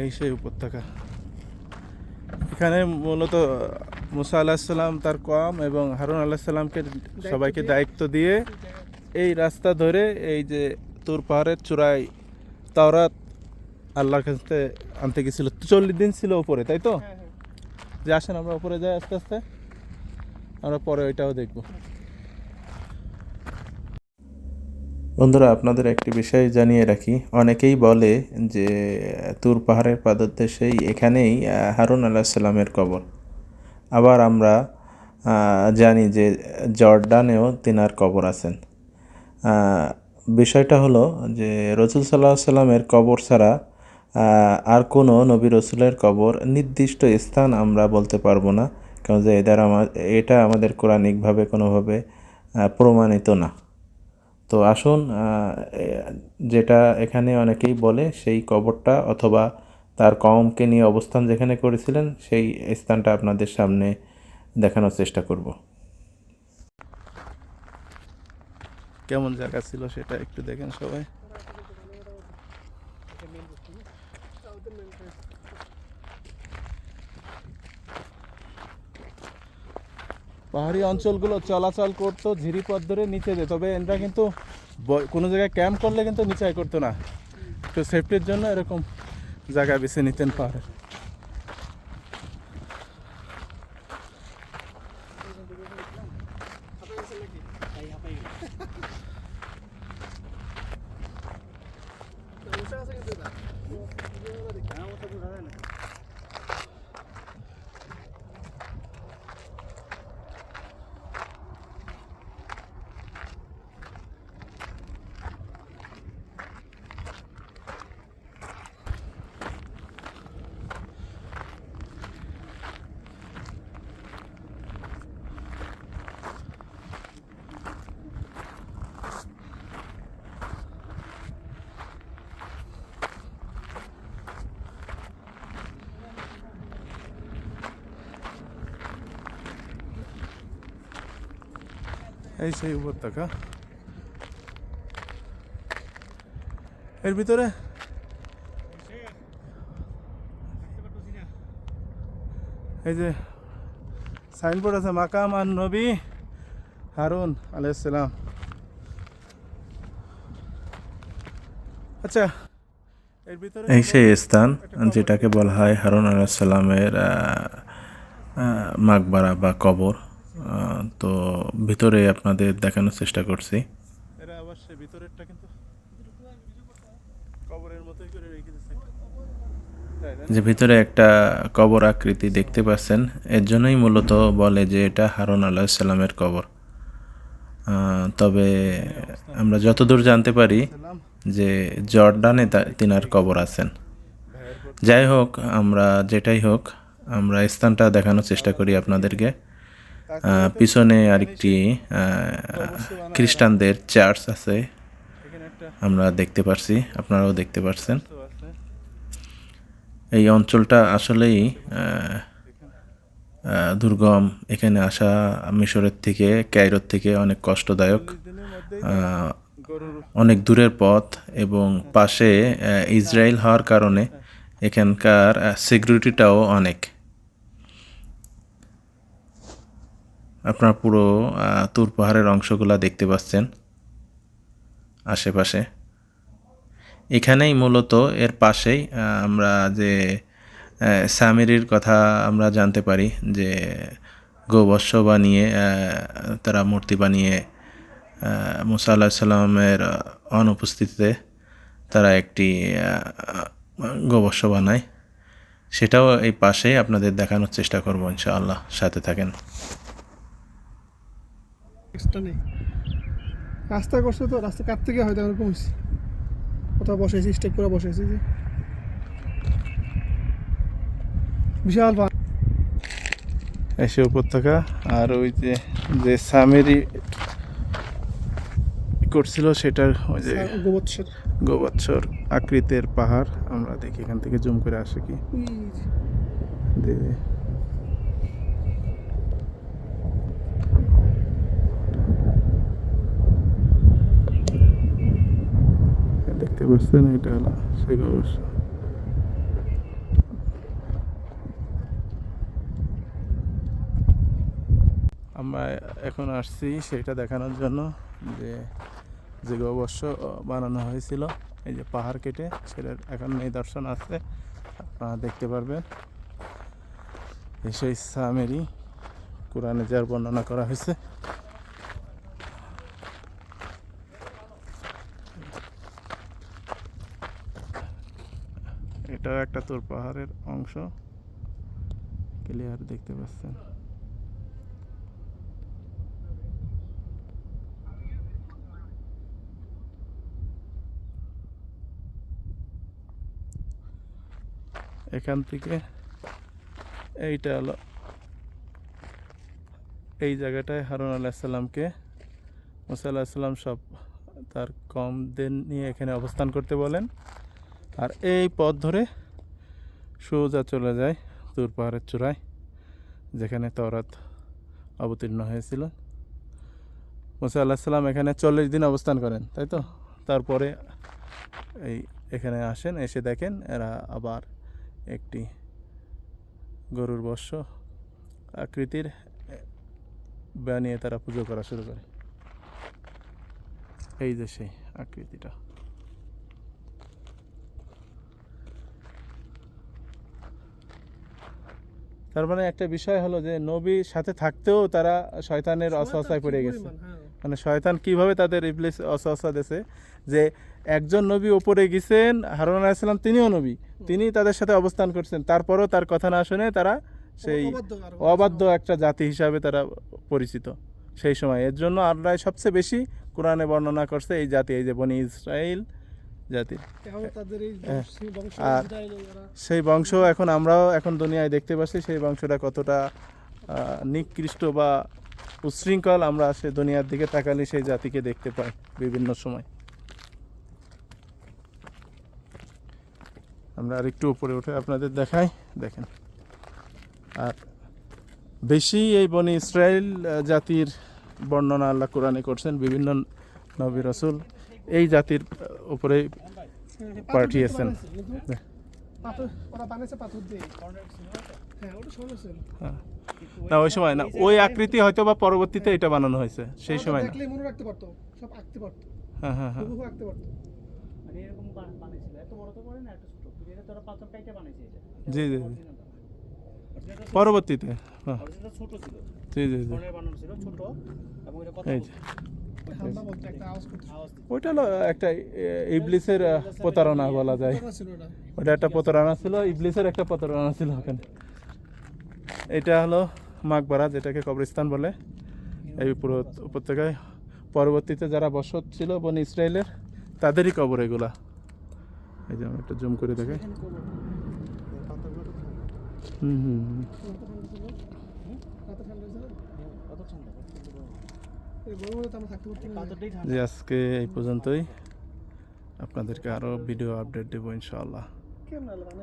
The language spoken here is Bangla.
এই সেই উপত্যকা। এখানে মূলত মুসা আলাহিসাল্লাম তার কম এবং হারুন আলাহিসাল্লামকে সবাইকে দায়িত্ব দিয়ে। এই রাস্তা ধরে এই যে তুর পাহাড়ের চূড়ায় তাওরাত আল্লাহর কাছে আনতে গেছিল। চল্লিশ দিন ছিল উপরে তাই তো? যে আসেন আমরা উপরে যাই আস্তে আস্তে। আমরা পরে ওইটাও দেখব। বন্ধুরা, আপনাদের একটি বিষয় জানিয়ে রাখি। অনেকেই বলে যে, তুর পাহাড়ের পাদদেশেই এখানেই হারুন আলাহ সাল্লামের কবর। আবার আমরা জানি যে, জর্ডানেও তিনার কবর আছেন। বিষয়টা হলো যে, রসুল সাল্লাহ সাল্লামের কবর ছাড়া আর কোনো নবী রসুলের কবর নির্দিষ্ট স্থান আমরা বলতে পারব না। কারণ যে, এদের আমার এটা আমাদের কোরআনিকভাবে কোনোভাবে প্রমাণিত না। তো আসুন যেটা এখানে অনেকেই বলে সেই কবরটা অথবা তার কমকে নিয়ে অবস্থান যেখানে করেছিলেন, সেই স্থানটা আপনাদের সামনে দেখানোর চেষ্টা করব। কেমন জায়গা ছিল সেটা একটু দেখেন সবাই। পাহাড়ি অঞ্চলগুলো চলাচল করতো, ঝিরিপথ ধরে নিচে যেত। তবে এরা কিন্তু কোনো জায়গায় ক্যাম্প করলে কিন্তু নিচে করতো না। তো সেফটির জন্য এরকম জায়গা বেছে নিতেন পাহাড়ের এই সেই উপত্যকা। এর ভিতরে? এই যে সাইনবোর্ড আছে, মাকাম আর নবী হারুন আলাইসালাম আচ্ছা এই সেই স্থান যেটাকে বলা হয় হারুন আলাহিসাল্লামের মাকবারা বা কবর। তো ভিতরে আপনাদের দেখানোর চেষ্টা করছি। এরা আবার সে ভিতরেরটা কিন্তু কবরের মতোই করে রেখে দিচ্ছে তাই না? যে ভিতরে একটা কবর আকৃতি দেখতে পাচ্ছেন এর জন্যই মূলত বলে যে এটা হারুন আলাহিসাল্লামের কবর। তবে আমরা যতদূর জানতে পারি যে জর্ডানে তিনার কবর আছেন। যাই হোক আমরা যেটাই হোক আমরা স্থানটা দেখানোর চেষ্টা করি আপনাদেরকে। পিছনে আরেকটি খ্রিস্টানদের চার্চ আছে। আমরা দেখতে পারছি, আপনারাও দেখতে পারছেন। এই অঞ্চলটা আসলেই দুর্গম। এখানে আসা মিশরের থেকে ক্যাইরোর থেকে অনেক কষ্টদায়ক। অনেক দূরের পথ এবং পাশে ইসরায়েল হওয়ার কারণে এখানকার সিকিউরিটিটাও অনেক। আপনার পুরো তুর পাহাড়ের অংশগুলা দেখতে পাচ্ছেন আশেপাশে। এখানেই মূলত এর পাশেই আমরা যে আহ, সামিরির কথা আমরা জানতে পারি যে গোবর্ষ বানিয়ে তারা মূর্তি বানিয়ে মুসা আল্লাহ সাল্লামের অনুপস্থিতিতে তারা একটি গোবর্ষ বানায়। সেটাও এই পাশেই আপনাদের দেখানোর চেষ্টা করব ইনশাআল্লাহ সাথে থাকেন। এক্সট্রা নেই। রাস্তা করছে তো রাস্তা কাট থেকে হয়তো এরকম হয়েছে কোথাও বসেছি স্টেপ করে বসেছি যে। বিশাল এসে উপত্যকা আর ওই যে যে সামেরি করছিল সেটার ওই যে গোবৎসের। গোবৎসর আকৃতির পাহাড় আমরা দেখি এখান থেকে জুম করে আসে কি। দেখতে পাচ্ছেন, এটা হলো সেই অবস্থা। আমরা এখন আসছি সেটা দেখানোর জন্য যে যে অবশ্য বানানো হয়েছিল। এই যে পাহাড় কেটে সেটার এখন নিদর্শন আছে, আপনারা দেখতে পারবেন। এসে সামেরি কোরআনে যার বর্ণনা করা হয়েছে। এটাও একটা তোর পাহাড়ের অংশ ক্লিয়ার দেখতে পাচ্ছেন। এখান থেকে এইটা হলো এই জায়গাটায় হারুন আলাহিসাল্লামকে মুসা আলাহিসাল্লাম সব তার কম কমদের নিয়ে এখানে অবস্থান করতে বলেন। আর এই পথ ধরে সোজা চলে যায় তুর পাহাড়ের চূড়ায়, যেখানে তরাত অবতীর্ণ হয়েছিল। মুসা আল্লাহিসাল্লাম এখানে চল্লিশ দিন অবস্থান করেন, তাই তো? তারপরে এই এখানে আসেন, এসে দেখেন এরা আবার একটি গরুর বর্ষ আকৃতির বানিয়ে তারা পুজো করা শুরু করে। এই যে সেই আকৃতিটা। তার মানে একটা বিষয় হলো যে নবী সাথে থাকতেও তারা শয়তানের অসহসায় পড়ে গেছে। হ্যাঁ। মানে শয়তান কীভাবে তাদের রিপ্লেস অসহসা দিয়েছে? যে একজন নবী ওপরে গেছেন হারুন আলাইসাল্লাম তিনিও নবী তিনি তাদের সাথে অবস্থান করছেন। তারপরও তার কথা না শুনে তারা সেই অবাধ্য একটা জাতি হিসাবে তারা পরিচিত সেই সময়। এর জন্য আল্লাহ সবচেয়ে বেশি কোরআনে বর্ণনা করছে এই জাতি এই যে বনি ইসরাইল। জাতি এখন তাদের এই হ্যাঁ। আর-। সেই বংশ এখন আমরাও এখন দুনিয়ায় দেখতে পাচ্ছি সেই বংশটা কতটা নিকৃষ্ট বা উচ্ছৃঙ্খল আমরা সে দুনিয়ার দিকে তাকালে সেই জাতিকে দেখতে পাই বিভিন্ন সময় আমরা আর একটু উপরে উঠে আপনাদের দেখাই দেখেন আর বেশি এই বনি ইসরায়েল জাতির বর্ণনা আল্লাহ কোরআনে করছেন বিভিন্ন নবী রসুল এই জাতির উপরে হ্যাঁ, পাথর পাঠিয়েছেন। হ্যাঁ ছিল। না ওই সময় না ওই আকৃতি হয়তো বা পরবর্তীতে এটা বানানো হয়েছে সেই সময় না। মনে রাখতে পারতো সব আঁকতে পারতো। হ্যাঁ হ্যাঁ হ্যাঁ। আঁকতে পারতো। মানে এরকম বানাইছিল এত বড় তো করে না এত ছোট। এটা তোরা পাথর কাইটা বানাইছে এটা। জি, জি, জি। ছোট- পরবর্তীতে হ্যাঁ। ছোট ছিল। জি জি জি। বানানো ছিল ছোট। এবং এটা কথা ওইটা হলো একটা ইবলিসের প্রতারণা বলা যায়। ওটা একটা প্রতারণা ছিল, ইবলিসের একটা প্রতারণা ছিল ওখানে। এটা হলো মাকবারা, যেটাকে কবরস্থান বলে এই পুরো উপত্যকায়। পরবর্তীতে যারা বসত ছিল বনি ইসরায়েলের তাদেরই কবর এগুলা। এই যে একটা জুম করে দেখাই। হুম হুম। যে আজকে এই পর্যন্তই। আপনাদেরকে আরও ভিডিও আপডেট দেবো ইনশাআল্লাহ। কেমন লাগল